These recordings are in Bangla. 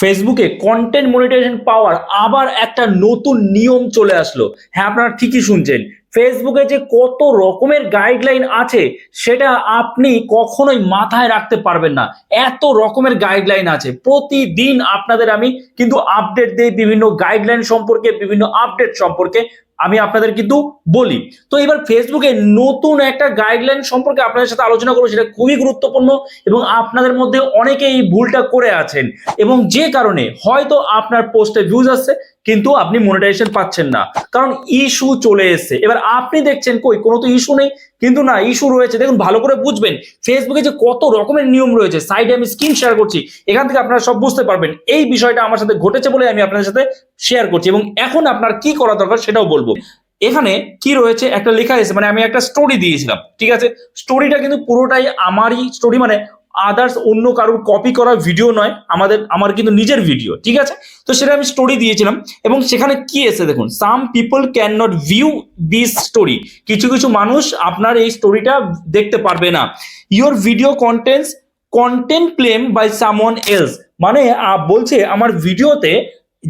ফেসবুকে কন্টেন্ট মনিটাইজেশন পাওয়ার আবার একটা নতুন নিয়ম চলে আসলো। হ্যাঁ আপনারা ঠিকই শুনছেন। ফেসবুকে যে কত রকমের গাইডলাইন আছে, সেটা আপনি কখনোই মাথায় রাখতে পারবেন না। এত রকমের গাইডলাইন আছে। প্রতিদিন আপনাদের আমি কিন্তু আপডেট দিই বিভিন্ন গাইডলাইন সম্পর্কে, বিভিন্ন আপডেট সম্পর্কে। আমি আপনাদের কিন্তু বলি। তো এবার ফেসবুকে নতুন একটা গাইডলাইন সম্পর্কে আপনাদের সাথে আলোচনা করব, সেটা খুবই গুরুত্বপূর্ণ এবং আপনাদের মধ্যে অনেকে এই ভুলটা করে আছেন এবং যে কারণে হয়তো আপনার পোস্টে ভিউজ আসছে, কিন্তু আপনি মনিটাইজেশন পাচ্ছেন না। কারণ ইস্যু চলে এসছে। এবার আপনি দেখছেন কই, কোনো তো ইস্যু নেই কিন্তু না ইস্যু রয়েছে, দেখুন, ভালো করে বুঝবেন। ফেসবুকে যে কত রকমের নিয়ম রয়েছে সাইডে আমি স্ক্রিন শেয়ার করছি, এখান থেকে আপনারা সব বুঝতে পারবেন। এই বিষয়টা আমার সাথে ঘটেছে বলে আমি আপনাদের সাথে শেয়ার করছি, এবং এখন আপনার কি করা দরকার সেটাও বলব। এখানে কি রয়েছে, একটা লেখা এসে মানে আমি একটা স্টোরি দিয়েছিলাম, ঠিক আছে? স্টোরিটা কিন্তু পুরোটাই আমারই স্টোরি মানে আদার্স অন্য কারোর কপি করা ভিডিও নয়, আমাদের, আমার কিন্তু নিজের ভিডিও ঠিক আছে? তো সেটা আমি স্টোরি দিয়েছিলাম, এবং সেখানে কি এসে দেখুন some people can not view this story কিছু কিছু মানুষ আপনার এই স্টোরিটা দেখতে পারবে না। Your video contents content claim by someone else মানে বলছে, আমার ভিডিওতে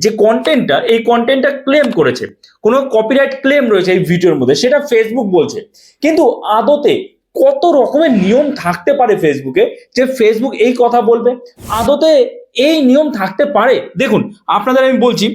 যে কন্টেন্টটা এই কন্টেন্টটা ক্লেম করেছে। কোনো কপিরাইট ক্লেম রয়েছে এই ভিডিওর মধ্যে, সেটা ফেসবুক বলছে। কিন্তু আদতে কত রকমের নিয়ম থাকতে পারে ফেসবুকে যে ফেসবুক এই কথা বলবে? আদতে এই নিয়ম থাকতে পারে? দেখুন, আপনাদের আমি বলছি,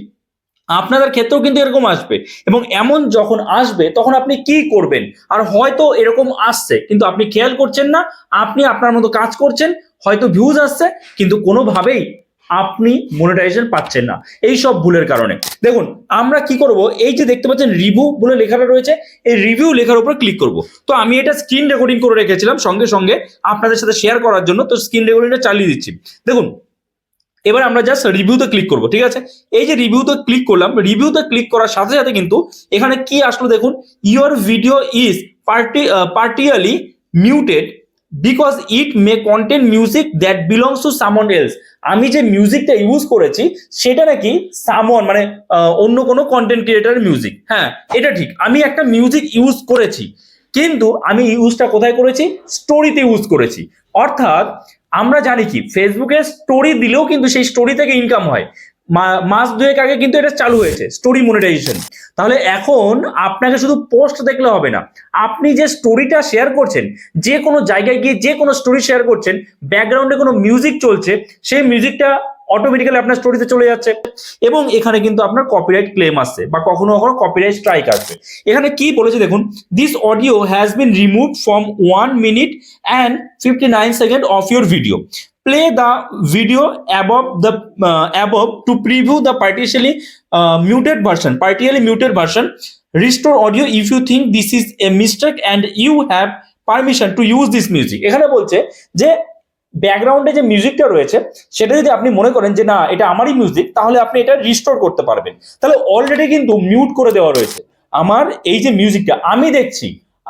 আপনাদের ক্ষেত্রেও কিন্তু এরকম আসবে এবং এমন যখন আসবে, তখন আপনি কি করবেন? আর হয়তো এরকম আসছে, কিন্তু আপনি খেয়াল করছেন না, আপনি আপনার মতো কাজ করছেন, হয়তো ভিউজ আসছে, কিন্তু কোনোভাবেই আপনি মনিটাইজেশন পাচ্ছেন না। এই সব ভুলের কারণে। দেখুন, আমরা কি করব? এই যে দেখতে পাচ্ছেন রিভিউ বলে লেখাটা রয়েছে, এই রিভিউ লেখার উপর ক্লিক করব। তো আমি এটা স্ক্রিন রেকর্ডিং করে রেখেছিলাম সঙ্গে সঙ্গে, আপনাদের সাথে শেয়ার করার জন্য, তো স্ক্রিন রেকর্ডিংটা চালিয়ে দিচ্ছি। দেখুন, এবার আমরা জাস্ট রিভিউতে ক্লিক করব, ঠিক আছে? এই যে রিভিউতে ক্লিক করলাম রিভিউতে ক্লিক করার সাথে সাথে কিন্তু এখানে কি আসলো দেখুন your video is party partially muted because it may content music that belongs to someone else আমি যে মিউজিকটা ইউজ করেছি, সেটা নাকি সামন মানে অন্য কোনো কন্টেন্ট ক্রিয়েটার মিউজিক হ্যাঁ এটা ঠিক। আমি একটা মিউজিক ইউজ করেছি, কিন্তু আমি ইউজটা কোথায় করেছি? স্টোরিতে ইউজ করেছি। অর্থাৎ, আমরা জানি কি ফেসবুকে স্টোরি দিলেও কিন্তু সেই স্টোরি থেকে ইনকাম হয়। মাস দুয়েক আগে কিন্তু এটা চালু হয়েছে স্টোরি মনিটাইজেশন তাহলে এখন আপনাকে শুধু পোস্ট দেখলে হবে না, আপনি যে স্টোরিটা শেয়ার করছেন, যে কোনো জায়গায় গিয়ে যে কোনো স্টোরি শেয়ার করছেন ব্যাকগ্রাউন্ডে কোনো মিউজিক চলছে, সেই মিউজিকটা অটোমেটিক্যালি আপনার স্টোরিতে চলে যাচ্ছে। এবং এখানে কিন্তু আপনার কপিরাইট ক্লেম আসছে বা কখনো কখনো কপিরাইট স্ট্রাইক আসছে এখানে কি বলেছে দেখুন this audio has been remove from one minute and fifty nine second of your video play the video above the above to preview the partially muted version partially muted version restore audio if you think this is a mistake and you have permission to use this music এখানে বলছে যে ব্যাকগ্রাউন্ডে যে মিউজিকটা রয়েছে, সেটা যদি আপনি মনে করেন যে না, এটা আমারই মিউজিক তাহলে আপনি এটা রিস্টোর করতে পারবেন। তাহলে অলরেডি কিন্তু মিউট করে দেওয়া রয়েছে। আমার এই যে মিউজিকটা আমি দেখছি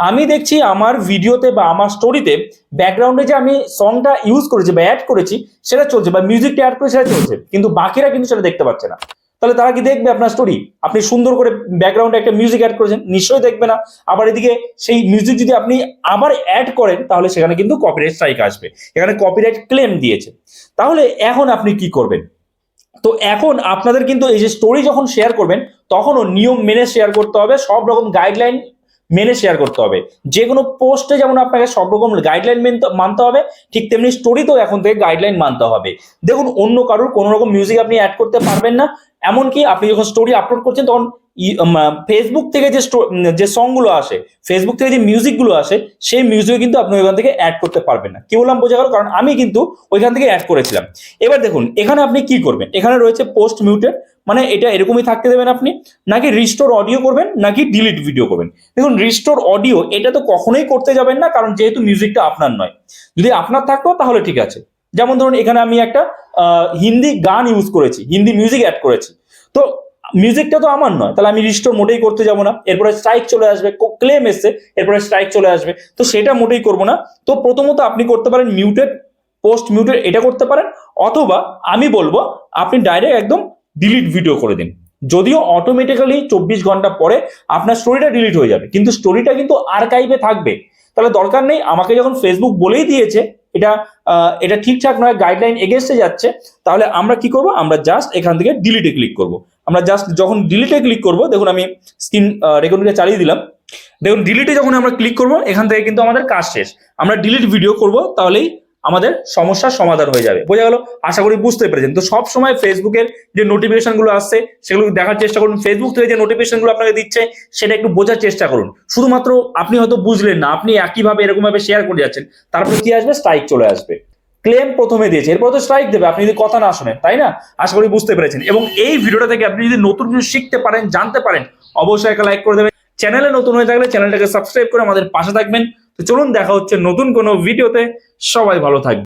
আমি দেখছি আমার ভিডিওতে বা আমার স্টোরিতে ব্যাকগ্রাউন্ডে যে আমি সংটা ইউজ করেছি বা অ্যাড করেছি, সেটা চলছে বা মিউজিকটা অ্যাড করে সেটা চলছে, কিন্তু বাকিরা কিন্তু সেটা দেখতে পাচ্ছে না। তাহলে তারা কি দেখবে আপনার স্টোরি আপনি সুন্দর করে ব্যাকগ্রাউন্ডে একটা মিউজিক অ্যাড করেছেন, নিশ্চয়ই দেখবে না। আবার এদিকে সেই মিউজিক যদি আপনি আবার অ্যাড করেন, তাহলে সেখানে কিন্তু কপিরাইট স্ট্রাইক আসবে। এখানে কপিরাইট ক্লেম দিয়েছে। তাহলে এখন আপনি কি করবেন? তো এখন আপনাদের কিন্তু এই যে স্টোরি যখন শেয়ার করবেন, তখনও নিয়ম মেনে শেয়ার করতে হবে। সব রকম গাইডলাইন মেনে শেয়ার করতে হবে। যে কোনো পোস্টে যেমন আপনাকে সব রকম গাইডলাইন মানতে হবে, ঠিক তেমনি স্টোরিতেও এখন থেকে গাইডলাইন মানতে হবে। দেখুন, অন্য কারোর কোনো রকম মিউজিক আপনি অ্যাড করতে পারবেন না। এমনকি আপনি যখন স্টোরি আপলোড করছেন, তখন ফেসবুক থেকে যে যে সংগুলো আসে ফেসবুক থেকে যে মিউজিকগুলো আসে, সেই মিউজিক কিন্তু আপনি ওইখান থেকে অ্যাড করতে পারবেন না। কি বললাম, বোঝা গেল? কারণ আমি কিন্তু ওইখান থেকে অ্যাড করেছিলাম। এবার দেখুন, এখানে আপনি কি করবেন? এখানে রয়েছে পোস্ট মিউটেড মানে এটা এরকমই থাকতে দেবেন আপনি, নাকি রিস্টোর অডিও করবেন, নাকি ডিলিট ভিডিও করবেন। দেখুন রিস্টোর অডিও এটা তো কখনোই করতে যাবেন না, কারণ যেহেতু মিউজিকটা আপনার নয়। যদি আপনার থাকতো, তাহলে ঠিক আছে। যেমন ধরুন, এখানে আমি একটা হিন্দি গান ইউজ করেছি, হিন্দি মিউজিক অ্যাড করেছি। তো মিউজিকটা তো আমার নয়, তাহলে আমি রিস্টোর মোটেই করতে যাব না। এরপরে স্ট্রাইক চলে আসবে ক্লেম এসছে, এরপরে স্ট্রাইক চলে আসবে। তো সেটা মোটেই করব না। তো প্রথমত আপনি করতে পারেন মিউটেড পোস্ট মিউটেড এটা করতে পারেন। অথবা আমি বলব, আপনি ডাইরেক্ট একদম ডিলিট ভিডিও করে দিন। যদিও অটোমেটিক্যালি চব্বিশ ঘণ্টা পরে আপনার স্টোরিটা ডিলিট হয়ে যাবে। কিন্তু স্টোরিটা কিন্তু আর্কাইভে থাকবে। তাহলে দরকার নেই, আমাকে যখন ফেসবুক বলেই দিয়েছে, এটা এটা ঠিকঠাক নয় গাইডলাইন এগেনস্টে যাচ্ছে, তাহলে আমরা কি করব? আমরা জাস্ট এখান থেকে ডিলিটে ক্লিক করব। আমরা জাস্ট যখন ডিলিটে ক্লিক করব, দেখুন আমি স্ক্রিন রেকর্ডিংটা চালিয়ে দিলাম। দেখুন ডিলিটে যখন আমরা ক্লিক করব, এখান থেকে কিন্তু আমাদের কাজ শেষ। আমরা ডিলিট ভিডিও করব, তাহলেই আমাদের সমস্যার সমাধান হয়ে যাবে। বোঝা গেল? আশা করি বুঝতে পেরেছেন। তো সব সময় ফেসবুকের যে নোটিফিকেশনগুলো আসছে, সেগুলো দেখার চেষ্টা করুন। ফেসবুক থেকে যে নোটিফিকেশনগুলো আপনাকে দিচ্ছে, সেটা একটু বোঝার চেষ্টা করুন। শুধুমাত্র আপনি হয়তো বুঝলেন না, আপনি একইভাবে এরকম ভাবে শেয়ার করে যাচ্ছেন। তারপরে কি আসবে? স্ট্রাইক চলে আসবে। ক্লেম প্রথমে দিয়েছে। এরপর তো স্ট্রাইক দেবে। আপনি যদি কথা না শোনেন, তাই না? আশা করি বুঝতে পেরেছেন। এবং এই ভিডিওটা থেকে আপনি যদি নতুন কিছু শিখতে পারেন, জানতে পারেন, অবশ্যই একটা লাইক করে দেবেন। চ্যানেলে নতুন হয়ে থাকলে চ্যানেলটাকে সাবস্ক্রাইব করে আমাদের পাশে থাকবেন। তো চলুন দেখা হচ্ছে নতুন কোনো ভিডিওতে। সবাই ভালো থাকবে